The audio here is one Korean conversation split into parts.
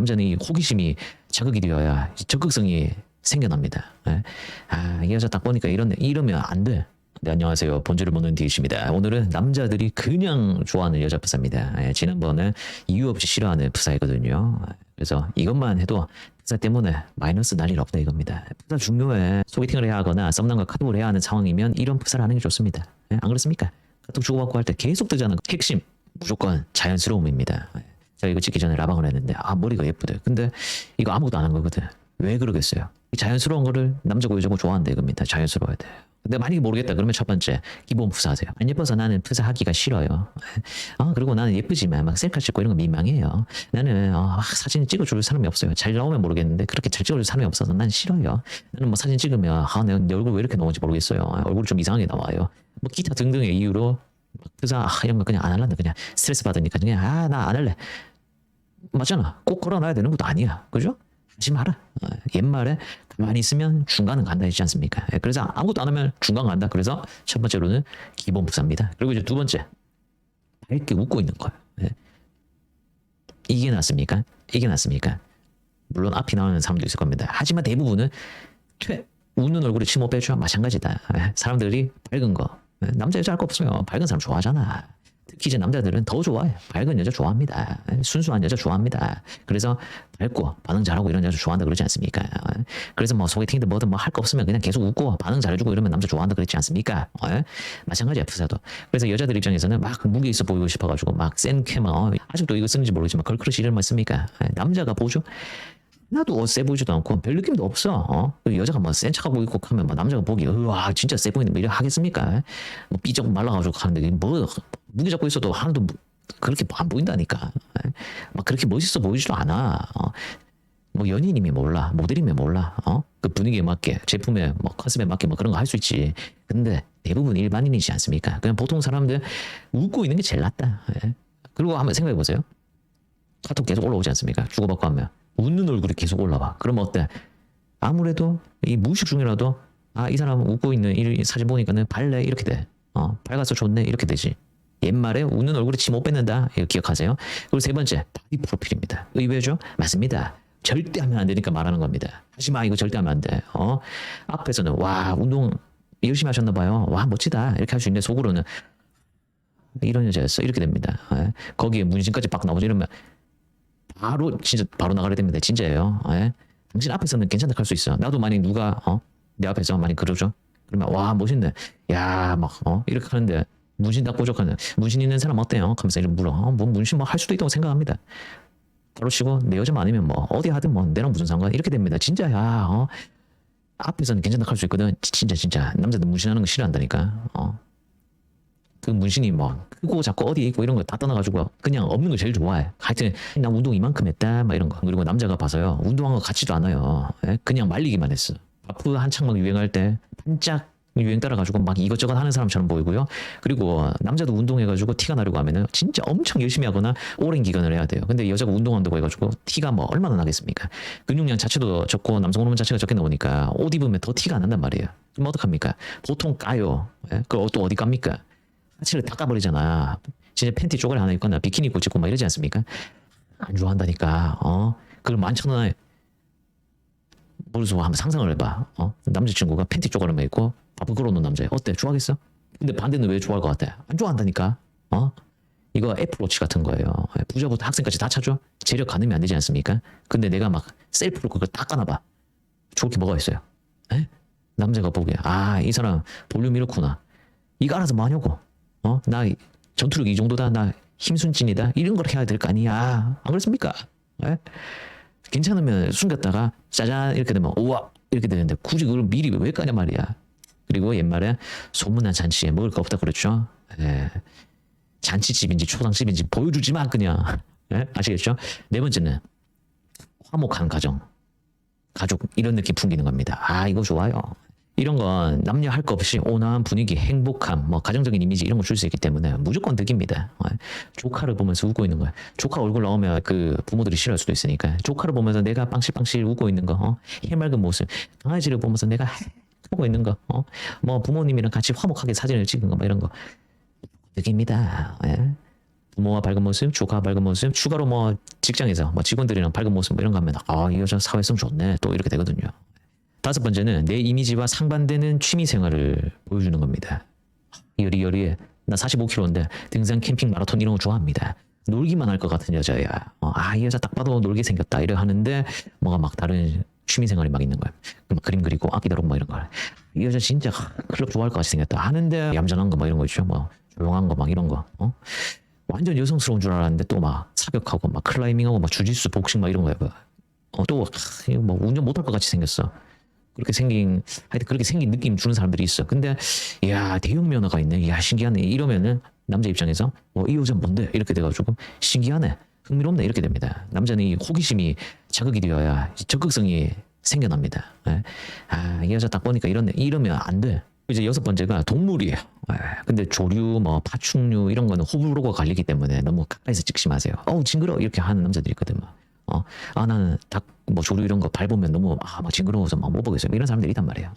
남자는 이 호기심이 자극이 되어야 적극성이 생겨납니다. 예. 아, 이 여자 딱 보니까 이런 이러면 안 돼. 네, 안녕하세요. 본주를 보는 디이십니다. 오늘은 남자들이 그냥 좋아하는 여자 프사입니다. 예, 지난번에 이유 없이 싫어하는 프사이거든요. 그래서 이것만 해도 프사 때문에 마이너스 날일 없다 이겁니다. 프사 중요해. 소개팅을 해야 하거나 썸남과 카톡을 해야 하는 상황이면 이런 프사를 하는 게 좋습니다. 예, 안 그렇습니까? 카톡 주고받고 할 때 계속 거. 핵심 무조건 자연스러움입니다. 예. 제가 이거 찍기 전에 라방을 했는데 아 머리가 예쁘대. 근데 이거 아무것도 안 한 거거든. 왜 그러겠어요? 이 자연스러운 거를 남자고 여자고 좋아한다 이겁니다. 자연스러워야 돼. 근데 만약에 모르겠다 그러면 첫 번째 기본 프사하세요. 안 예뻐서 나는 프사하기가 싫어요. 아 그리고 나는 예쁘지만 막 셀카 찍고 이런 거 민망해요. 나는 어, 아, 사진 찍어줄 사람이 없어요. 잘 나오면 모르겠는데 그렇게 잘 찍어줄 사람이 없어서 난 싫어요. 나는 뭐 사진 찍으면 아, 내, 내 얼굴 왜 이렇게 나오는지 모르겠어요. 아, 얼굴 좀 이상하게 나와요. 뭐 기타 등등의 이유로 막 프사 아, 이런 거 그냥 안 할란다. 그냥 스트레스 받으니까 그냥 아 나 안 할래. 맞잖아. 꼭 걸어놔야 되는 것도 아니야. 그죠? 하지 마라. 어, 옛말에 가만히 있으면 중간은 간다 했지 않습니까? 예, 그래서 아무것도 안 하면 중간 간다. 그래서 첫 번째로는 기본 부사입니다. 그리고 이제 두 번째 밝게 웃고 있는 거예요. 예. 이게 낫습니까? 이게 낫습니까? 물론 앞이 나오는 사람도 있을 겁니다. 하지만 대부분은 퇴 웃는 얼굴에 침못 빼줘 마찬가지다. 예, 사람들이 밝은 거 예, 남자 여자 할 거 없어요. 밝은 사람 좋아하잖아. 특히 이제 남자들은 더 좋아해. 밝은 여자 좋아합니다. 순수한 여자 좋아합니다. 그래서 밝고 반응 잘하고 이런 여자 좋아한다 그러지 않습니까? 그래서 뭐 소개팅도 뭐든 뭐 할 거 없으면 그냥 계속 웃고 반응 잘해주고 이러면 남자 좋아한다 그랬지 않습니까? 어? 마찬가지야 프사도. 그래서 여자들 입장에서는 막 무게 있어 보이고 싶어가지고 막센 어, 아직도 이거 쓰는지 모르지만 걸크러쉬 이런 말 씁니까? 예, 남자가 보죠. 나도 세 보이지도 않고 별 느낌도 없어. 어? 그 여자가 뭐 센 척하고 있고 하면 뭐 남자가 보기 으와 진짜 세 보이는데 뭐 이래 하겠습니까? 뭐 삐쩍 말라가지고 하는데 뭐 무게 잡고 있어도 하나도 뭐 그렇게 안 보인다니까. 예? 막 그렇게 멋있어 보이지도 않아. 어? 뭐 연인이면 몰라, 모델이면 몰라. 어? 그 분위기에 맞게 제품에 뭐 컨셉에 맞게 뭐 그런 거 할 수 있지. 근데 대부분 일반인이지 않습니까? 그냥 보통 사람들 웃고 있는 게 제일 낫다. 예? 그리고 한번 생각해 보세요. 카톡 계속 올라오지 않습니까? 주고받고 하면 웃는 얼굴이 계속 올라와. 그러면 어때? 아무래도 이 무의식 중이라도 아 이 사람 웃고 있는 이 사진 보니까는 발래 이렇게 돼. 어 밝아서 좋네 이렇게 되지. 옛말에 웃는 얼굴에 침 못 뱉는다 이거 기억하세요. 그리고 세 번째 바디 프로필입니다. 의외죠? 맞습니다. 절대 하면 안 되니까 말하는 겁니다. 하지 마 이거 절대 하면 안 돼. 어 앞에서는 와 운동 열심히 하셨나 봐요. 와 멋지다 이렇게 할 수 있는데 속으로는 이런 여자였어 이렇게 됩니다. 예. 거기에 문신까지 빡 나오죠 이러면 바로 진짜 바로 나가야 됩니다. 진짜예요. 예. 당신 앞에서는 괜찮다 할 수 있어. 나도 만약 누가 어? 내 앞에서 많이 그러죠. 그러면 와 멋있네. 야 막 어? 이렇게 하는데 문신 딱 뾰족하는 문신 있는 사람 어때요? 하면서 이렇게 물어. 어, 뭐 문신 뭐 할 수도 있다고 생각합니다. 바로 치고 내 여자만 아니면 뭐 어디 하든 뭐 내랑 무슨 상관 이렇게 됩니다. 진짜야. 어? 앞에서는 괜찮다 할 수 있거든. 진짜 진짜 남자들 문신하는 거 싫어한다니까. 어. 그 문신이 뭐 크고 작고 어디에 있고 이런 거 다 떠나가지고 그냥 없는 거 제일 좋아해. 하여튼 나 운동 이만큼 했다 막 이런 거. 그리고 남자가 봐서요 운동한 거 같지도 않아요. 예? 그냥 말리기만 했어. 바프 한창 막 유행할 때 반짝 유행 따라가지고 막 이것저것 하는 사람처럼 보이고요. 그리고 남자도 운동해가지고 티가 나려고 하면은 진짜 엄청 열심히 하거나 오랜 기간을 해야 돼요. 근데 여자가 운동한다고 해가지고 티가 뭐 얼마나 나겠습니까? 근육량 자체도 적고 남성 호르몬 자체가 적게 나오니까 옷 입으면 더 티가 안 난단 말이에요. 그럼 어떡합니까? 보통 까요. 예? 그걸 또 어디 깝니까? 하체를 닦아버리잖아. 진짜 팬티 쪼가리 하나 입거나 비키니 입고 찍고 막 이러지 않습니까? 안 좋아한다니까. 어? 그걸 만천 원에 모르서 한번 상상을 해봐. 어? 남자친구가 팬티 쪼가리만 입고 바쁘 걸어놓은 남자야. 어때? 좋아하겠어? 근데 반대는 왜 좋아할 것 같아? 안 좋아한다니까. 어? 이거 애플워치 같은 거예요. 부자부터 학생까지 다 찾죠? 재력 가늠이 안 되지 않습니까? 근데 내가 막 셀프로 그걸 딱 까놔봐. 좋을 게 뭐가 있어요? 에? 남자가 보기에 아 이 사람 볼륨 이렇구나. 이거 알아서 뭐하냐고. 어? 나 전투력 이 정도다. 나 힘순진이다. 이런 걸 해야 될 거 아니야. 안 그렇습니까? 에? 괜찮으면 숨겼다가 짜잔 이렇게 되면 우와 이렇게 되는데 굳이 그걸 미리 왜 까냐 말이야. 그리고 옛말에 소문난 잔치에 먹을 거 없다 그랬죠. 예. 잔치집인지 초상집인지 보여주지 마 그냥. 예? 아시겠죠? 네 번째는 화목한 가정. 가족 이런 느낌 풍기는 겁니다. 아 이거 좋아요. 이런 건 남녀 할거 없이 온화한 분위기, 행복함, 뭐 가정적인 이미지 이런 거 줄 수 있기 때문에 무조건 득입니다. 어, 조카를 보면서 웃고 있는 거야. 조카 얼굴 나오면 그 부모들이 싫어할 수도 있으니까 조카를 보면서 내가 빵실빵실 웃고 있는 거, 어? 해맑은 모습, 강아지를 보면서 내가 하고 있는 거, 어? 뭐 부모님이랑 같이 화목하게 사진을 찍은 거, 뭐 이런 거 득입니다. 예? 부모와 밝은 모습, 조카와 밝은 모습, 추가로 뭐 직장에서 뭐 직원들이랑 밝은 모습 뭐 이런 거 하면 아, 이 여자 사회성 좋네. 또 이렇게 되거든요. 다섯 번째는 내 이미지와 상반되는 취미 생활을 보여주는 겁니다. 여리여리해. 나 45kg인데 등산, 캠핑, 마라톤 이런 거 좋아합니다. 놀기만 할 것 같은 여자야. 어, 아, 이 여자 딱 봐도 놀게 생겼다. 이래 하는데 뭐가 막 다른 취미 생활이 막 있는 거야. 막 그림 그리고 악기 다루고 뭐 이런 거. 이 여자 진짜 클럽 좋아할 것 같이 생겼다. 하는데 얌전한 거뭐 이런 거 있죠. 뭐 조용한 거 막 이런 거. 어? 완전 여성스러운 줄 알았는데 또 막 사격하고 막 클라이밍하고 막 주짓수, 복싱 막 이런 거야. 어, 또 하, 이거 뭐 운전 못할 것 같이 생겼어. 그렇게 생긴 하여튼 그렇게 생긴 느낌 주는 사람들이 있어. 근데 야 대형 면허가 있네. 야 신기하네. 이러면은 남자 입장에서 어이 여자 뭔데 이렇게 돼가지고 신기하네. 흥미롭네 이렇게 됩니다. 남자는 이 호기심이 자극이 되어야 적극성이 생겨납니다. 예. 아이 여자 딱 보니까 이런 이러면 안 돼. 이제 여섯 번째가 동물이에요. 예. 근데 조류, 뭐 파충류 이런 거는 호불호가 갈리기 때문에 너무 가까이서 찍지 마세요. 어우 징그러 워 이렇게 하는 남자들이 있거든. 막. 어, 아 나는 닭 뭐 조류 이런 거 밟으면 너무 아 막 징그러워서 막 못 보겠어요. 이런 사람들이 있단 말이에요.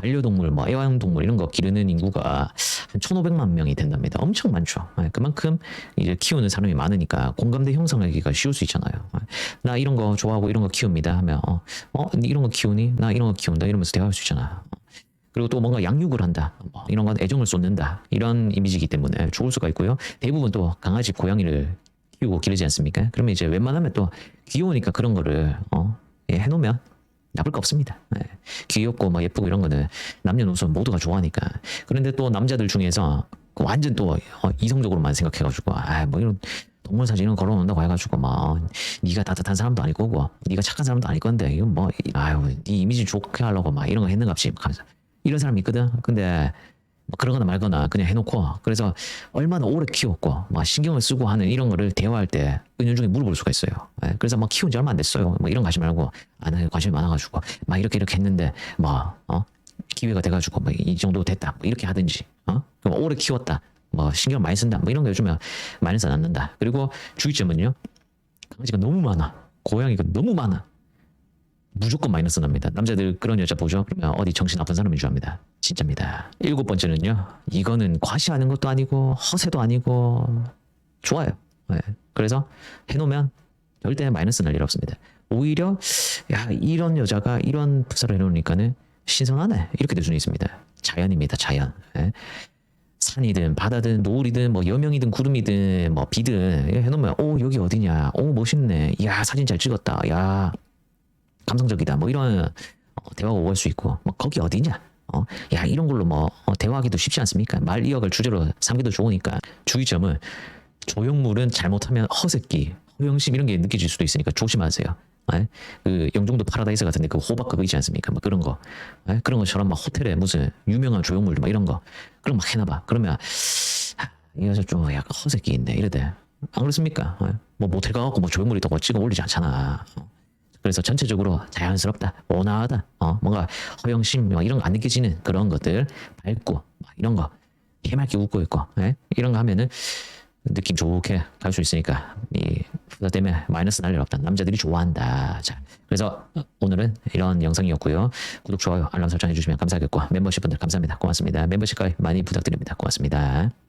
반려동물, 뭐 애완동물 이런 거 기르는 인구가 한 1,500만 명이 된답니다. 엄청 많죠. 예, 그만큼 이제 키우는 사람이 많으니까 공감대 형성하기가 쉬울 수 있잖아요. 예, 나 이런 거 좋아하고 이런 거 키웁니다 하면 어, 어 이런 거 키우니? 나 이런 거 키운다 이러면서 대화할 수 있잖아. 어. 그리고 또 뭔가 양육을 한다. 뭐 이런 건 애정을 쏟는다. 이런 이미지이기 때문에 좋을 수가 있고요. 대부분 또 강아지, 고양이를 키우고 기르지 않습니까? 그러면 이제 웬만하면 또 귀여우니까 그런 거를 어, 예, 해놓으면 나쁠 거 없습니다. 예. 귀엽고 뭐 예쁘고 이런 거는 남녀노소 모두가 좋아하니까. 그런데 또 남자들 중에서 그 완전 또 어, 이성적으로만 생각해가지고 아뭐 이런 동물 사진 이런 거 걸어놓는다고 해가지고 막 어, 네가 따뜻한 사람도 아닐 거고 네가 착한 사람도 아닐 건데 이건 뭐 이- 아유 네 이미지 좋게 하려고 막 이런 거 했는갑시 막 하면서 이런 사람이 있거든. 근데 뭐 그러거나 말거나 그냥 해놓고 그래서 얼마나 오래 키웠고 막 신경을 쓰고 하는 이런 거를 대화할 때 은연 중에 물어볼 수가 있어요. 예, 그래서 막 키운 지 얼마 안 됐어요. 뭐 이런 거 하지 말고 아, 나 관심이 많아가지고 막 이렇게 이렇게 했는데 뭐 어? 기회가 돼가지고 뭐 이 정도 됐다 뭐 이렇게 하든지 어? 그럼 오래 키웠다 뭐 신경 많이 쓴다 뭐 이런 거 요즘에 마이너스 안 남는다. 그리고 주의점은요 강아지가 너무 많아 고양이가 너무 많아 무조건 마이너스 납니다. 남자들 그런 여자 보죠? 그러면 어디 정신 나쁜 사람인 줄 압니다. 진짜입니다. 일곱 번째는요. 이거는 과시하는 것도 아니고 허세도 아니고 좋아요. 네. 그래서 해놓으면 절대 마이너스 날 일 없습니다. 오히려 야 이런 여자가 이런 프사를 해놓으니까는 신선하네 이렇게 될 수는 있습니다. 자연입니다. 자연. 예. 산이든 바다든 노을이든 뭐 여명이든 구름이든 뭐 비든 해놓으면 오 여기 어디냐? 오 멋있네. 야 사진 잘 찍었다. 야 감성적이다. 뭐 이런 어, 대화가 오갈 수 있고 뭐 거기 어디냐? 어, 야 이런 걸로 뭐 어, 대화하기도 쉽지 않습니까? 말 이어갈 주제로 삼기도 좋으니까 주의점은 조형물은 잘못하면 허세끼, 허영심 이런 게 느껴질 수도 있으니까 조심하세요. 예? 그 영종도 파라다이스 같은데 그 호박 그거 있지 않습니까? 뭐 그런 거 예? 그런 것처럼 막 호텔에 무슨 유명한 조형물 막 이런 거 그런 거막 해놔봐. 그러면 하, 이 여자 좀 약간 허세끼 있네 이러대. 안 그렇습니까? 예? 뭐 모텔 가갖고 뭐 조형물 있다고 찍어 올리지 않잖아. 어. 그래서 전체적으로 자연스럽다, 온화하다, 어, 뭔가 허영심 뭐 이런 거 안 느껴지는 그런 것들 밝고 막 이런 거 해맑게 웃고 있고 예? 이런 거 하면은 느낌 좋게 갈 수 있으니까 이 부자 때문에 마이너스 날일 없다. 남자들이 좋아한다. 자, 그래서 오늘은 이런 영상이었고요. 구독, 좋아요, 알람 설정 해 주시면 감사하겠고 멤버십 분들 감사합니다. 고맙습니다. 멤버십 가입 많이 부탁드립니다. 고맙습니다.